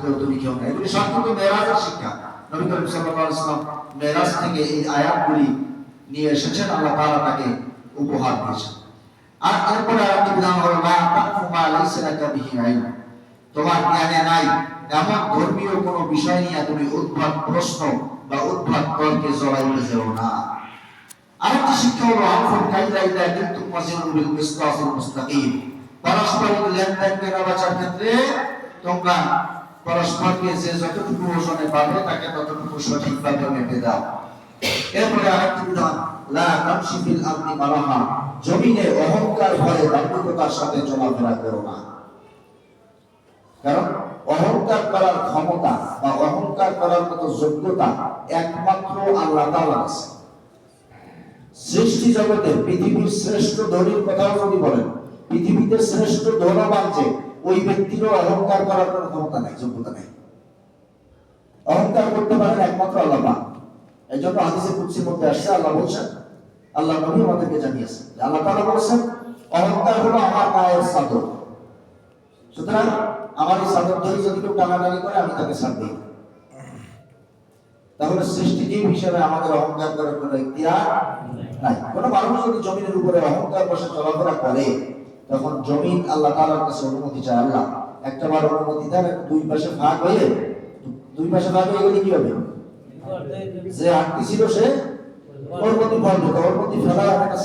কেউ তুমি কেউ না এগুলি সব কিন্তু মেরাজের শিক্ষা। নবী করিম সাল্লাল্লাহু আলাইহি ওয়াসাল্লাম থেকে এই আয়াতগুলি নিয়ে এসেছেন, আল্লাহ তাআলা তাকে উপহার দিয়েছেন। আর এরপরে আরেকটি বিধান হলো লা তাকফু মা লাইসা লাকা বিহি ইলম তোমার জ্ঞানে নাই এমন ধর্মীয় কোনো বিষয় নিয়ে তুমি উদ্ভট প্রশ্ন বা উদ্ভট তর্কে জড়াইতে যেও না। আরেকটি শিক্ষা হলো, আনফুল কাইদা ইদা কিন্তু মাসিরুল বিল কিসতাসিল মুস্তাকিম। পারস্পরিক লেনদেন কেনা বেচার ক্ষেত্রে তোমরা পরস্পরকে যে যতটুকু ওজনে পাবে তাকে ততটুকু সঠিকভাবে মেপে দাও। এরপরে আরেকটি বিধান লা জমিনে অহংকার ভরে সাথে করো না। কারণ অহংকার করার ক্ষমতা বা অহংকার করার মতো যোগ্যতা একমাত্র আল্লাহ তাআলার আছে। সৃষ্টি জগতে পৃথিবীর শ্রেষ্ঠ ধনীর কথাও যদি বলেন, পৃথিবীতে শ্রেষ্ঠ ধনবান যে ওই ব্যক্তিরও অহংকার করার কোনো ক্ষমতা নাই, যোগ্যতা নেই। অহংকার করতে পারেন একমাত্র আল্লাহ এই জন্য হাদিসে কুদসির মধ্যে আসছে, আল্লাহ বলছেন, আল্লাহ নবী আমাদেরকে জানিয়েছেন আল্লাহ তাআলা বলেছেন, অহংকার হলো আমার গায়ের চাদর। সুতরাং আমার এই চাদর ধরে যদি কেউ টানাটানি করে, আমি তাকে ছাড় দিই। তাহলে সৃষ্টিজীব হিসেবে আমাদের অহংকার করার কোনো ইতিহাস নাই। কোনো মানুষ যদি জমিনের উপরে অহংকার বসে চলাফেরা করে তখন জমিন আল্লাহ তাআলার কাছে অনুমতি চায় আল্লাহ। একটা বার অনুমতি দেন, দুই পাশে ভাগ হয়ে দুই পাশে ভাগ হয়ে গেলে কি হবে? যে আটটি ছিল সে ওর ফেলা একটা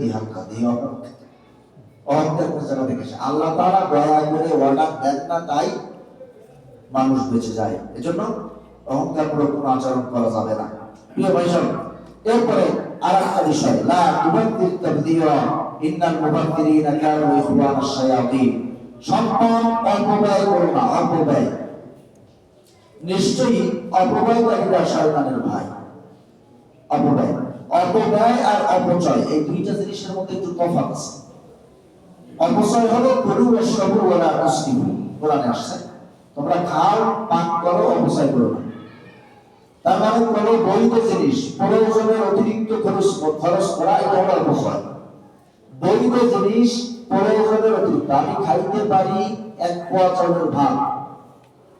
দিয়ে হালকা অহংকার আল্লাহ দয়া করে দেন না, তাই মানুষ বেঁচে যায়। এজন্য অহংকার করে কোনো আচরণ করা যাবে না। প্রিয় ভাইসব এরপরে আর একটা বিষয়, লা তুবাদ্দির তাবদিয়া ইন্নাল কানু ইখওয়ানাশ শায়াতিন। সম্পদ অপব্যয় করো না অপব্যয় নিশ্চয়ই অপব্যয়কারীরা শয়তানের ভাই। অপব্যয় অপব্যয় আর অপচয়, এই দুইটা জিনিসের মধ্যে একটু তফাৎ আছে। অপচয় হলো গরু সবু ওরা মুসলিম কোরআনে আসছে, তোমরা খাও পান করো, অপচয় করো না। তার মানে কোনো বৈধ জিনিস, প্রয়োজনের অতিরিক্ত খরচ খরচ করা, এটা হলো অপচয়। বৈধ জিনিস প্রয়োজনের অতিরিক্ত আমি খাইতে পারি, এক পোয়া চাউলের ভাত।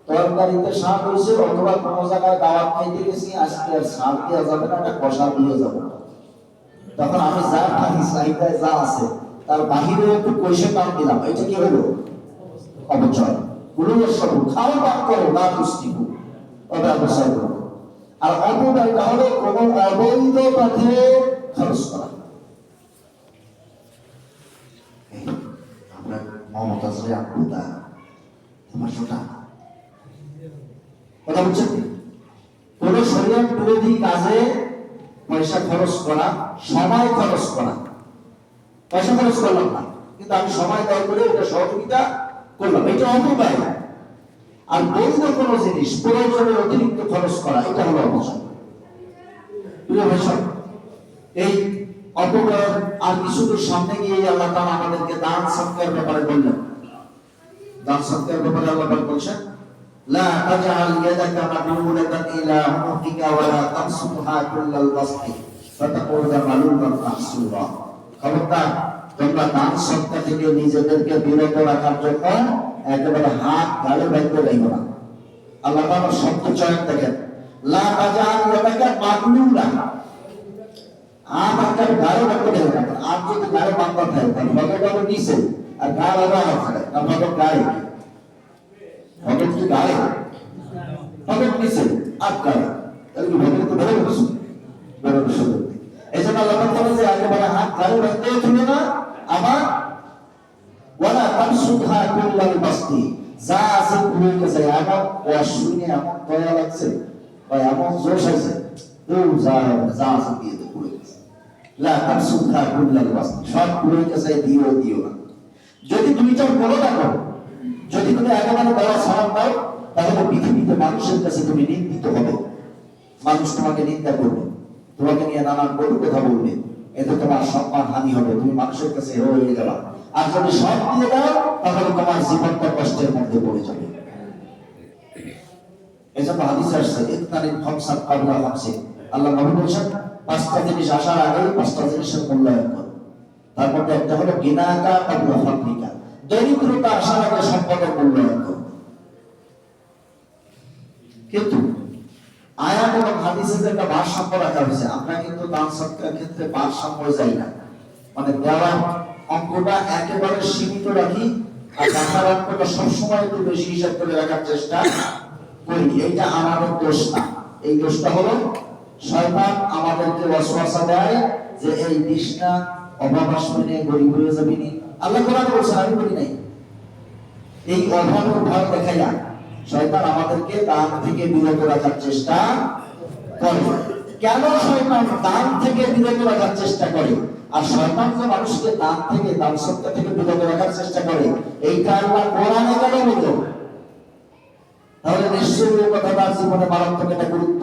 তরকারিতে শাক হয়েছে, অথবা কোনো জায়গায় দাওয়াত খাইতে গেছি, আজকে আর শাক দেওয়া যাবে না, একটা কষা দিয়ে যাব। তখন আমি যা খাই চাহিদায় যা আছে, তার বাহিরে একটু পয়সা পান দিলাম। এটা কি হলো? অপচয়। গুরুয়ের সব খাও পান করো, না পুষ্টি অপচয় করো। আর অপব্যয়টা হলো কোনো অবৈধ পথে খরচ করা এই, আমরা মমতা শ্রী আকুতা তোমার সোটা কথা বুঝছেন কোন শরীর বিরোধী কাজে পয়সা খরচ করা সময় খরচ করা পয়সা খরচ করলাম না কিন্তু আমি সময় ব্যয় করে এটা সহযোগিতা করলাম এটা অপব্যয় আর বৈধ কোনো জিনিস প্রয়োজনের অতিরিক্ত খরচ করা এটা হলো অপচয় প্রিয় এই অপব্যয় আর কিছু দূর সামনে গিয়ে আল্লাহ তাআলা আমাদেরকে দান সৎকার ব্যাপারে বললেন দান সৎকার ব্যাপারে আল্লাহ পাক বলছেন لا تجعل يدك مغلولة إلى عنقك ولا تبسطها كل البسط فتقعد ملوما محسورا খবরদার তোমরা দান সত্তা থেকে নিজেদেরকে বিরত রাখার জন্য একেবারে হাত গালে বাইতে রইব না আল্লাহ তাআলা শব্দ চয়ন দেখেন লা তাজাল ইয়াদাকা মাগলুলা আম আপনার গায়ে রাখতে দেবে না আম যদি গায়ে বান্ধা থাকে তাহলে ভগত হবে নিচে, আর গা লাগা থাকে না ভগত গায়ে ভগত কি গায়ে ভগত নিচে আর গায়ে তাহলে কি ভগত তো বেরোবে না শুধু বেরোবে শুধু এই জন্য আল্লাহ পাক বলে যে একেবারে হাত গায়ে রাখতে তুলে না, আবার ওয়ালা তামসুহা কুল্লাল বাস্তি। যা আছে কুলের কাছে, এমন অশ্বিনে এমন দয়া লাগছে, বা এমন জোশ আছে তো যা যা আছে দিয়ে দে কুলের কাছে সব কাছে দিও দিও না। যদি দুইটার কোনোটা করো যদি তুমি একেবারে দেওয়া সালাম দাও তাহলে পৃথিবীতে মানুষের কাছে তুমি নিন্দিত হবে। মানুষ তোমাকে নিন্দা করবে। তোমাকে নিয়ে নানান কটু কথা বলবে। এতে তোমার সম্মান হানি হবে। তুমি মানুষের কাছে হয়ে যাবা আর যদি সব দিয়ে দাও, তাহলে তোমার জীবনটা কষ্টের মধ্যে পড়ে যাবে। এজন্য হাদিসে আসছে ইত্তানিন খামসাত কাবলা খামসিন আল্লাহ নবী বলেছেন পাঁচটা জিনিস আসার আগে পাঁচটা জিনিসের মূল্যায়ন করো। তার মধ্যে একটা হলো গিনাকা ফাকরিকা দরিদ্রতা আসার আগে সম্পদের মূল্যায়ন করো। কিন্তু হাদিসের একটা ভারসাম্য রাখা হয়েছে, আমরা কিন্তু ক্ষেত্রে ভারসাম্য যাই না। মানে অঙ্কটা একেবারে সীমিত রাখি আর রাখার অঙ্কটা সবসময় একটু বেশি হিসাব করে রাখার চেষ্টা করি। এইটা আমাদের দোষ না। এই দোষটা হলো শয়তান আমাদেরকে ওয়াসওয়াসা দেয় যে এই বিষ্ণা অভাব আসবে না গরিব হয়ে যাবি নি আল্লাহ কোরআনে বলছেন আমি বলি নাই। এই অভাবের ভয় দেখাইয়া শয়তান আমাদেরকে দান থেকে বিরত রাখার চেষ্টা করে। কেন শয়তান দান থেকে বিরত রাখার চেষ্টা করে? আর শয়তান যে মানুষকে দান থেকে, দান সত্তা থেকে বিরত রাখার চেষ্টা করে, এইটা আল্লাহ কোরআনে কেন বলতো তাহলে নিশ্চয়ই কথাটা জীবনে মারাত্মক একটা গুরুত্ব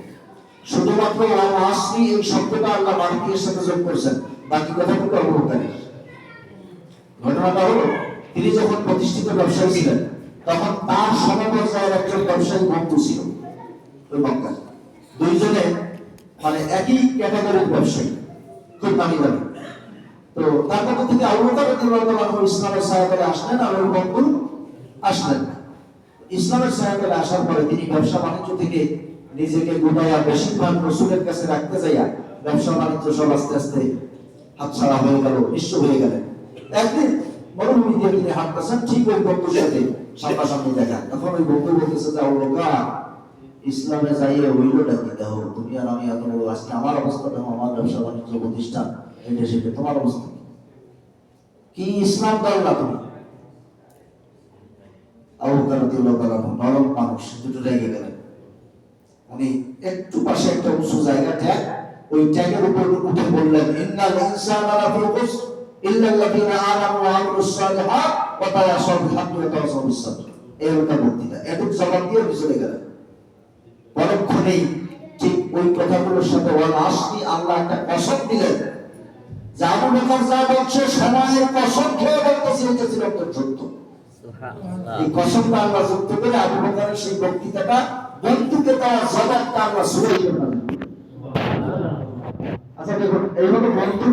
শুধুমাত্র এই শব্দটা আল্লাহ মালিকের সাথে যোগ করেছেন, বাকি ঘটনাটা হলো, তিনি যখন প্রতিষ্ঠিত ব্যবসায়ী ছিলেন, তখন তার সমপর্যায়ের একজন ব্যবসায়ী বন্ধু ছিল দুইজনে মানে একই ক্যাটাগরির ব্যবসায়ী, খুব নামি দামি। তো তার মধ্যে থেকে ইসলামের সাহায্যে আসলেন আর ওই বন্ধু আসলেন। ইসলামের সাহায্যে আসার পরে তিনি ব্যবসা বাণিজ্য থেকে নিজেকে গোটাইয়া বেশিরভাগ রসুলের কাছে রাখতে যাইয়া ব্যবসা বাণিজ্য সব আস্তে আস্তে হাতছাড়া হয়ে গেল, নিঃস্ব হয়ে গেলেন একদিন মরুভূমি দিয়ে তিনি হাঁটতেছেন, ঠিক ওই সাথে সামনাসামনি দেখা। তখন ওই বলতেছে যে ইসলামে যাইয়ে হইলটা কি দেখো? তুমি আর আমি এত বড় আজকে আমার অবস্থা দেখো, আমার ব্যবসা বাণিজ্য প্রতিষ্ঠান এটা সেটা তোমার অবস্থা কি? ইসলাম দল না তুমি? আবু আনহু নরম মানুষ, দুটো রেগে গেলেন। উনি একটু পাশে একটা উঁচু জায়গা ট্যাগ ওই ট্যাগের উপর উঠে বললেন ইন্নাল ইনসানা লাফি খুসর ইল্লা আল্লাযীনা আমানু ওয়া আমিলুস সালিহাত ওয়া তাওয়াসাউ বিল হাক্কি ওয়া তাওয়াসাউ বিস সাবর এই হলো বক্তৃতা এটুক জবাব দিয়ে উনি চলে গেলেন। পরক্ষণেই ঠিক ওই কথাগুলোর সাথে ওয়াল আল্লাহ একটা কসম দিলেন। যে আবু বকর যা বলছে সময়ের কসম খেয়ে বলতেছি এটা ছিল সত্য। এই কসমটা আল্লাহ যুক্ত করে আবু বকরের সেই বক্তৃতাটা বন্ধুকে দেওয়ার জবাবটা আমরা শুনে আচ্ছা দেখুন এইভাবে বন্ধু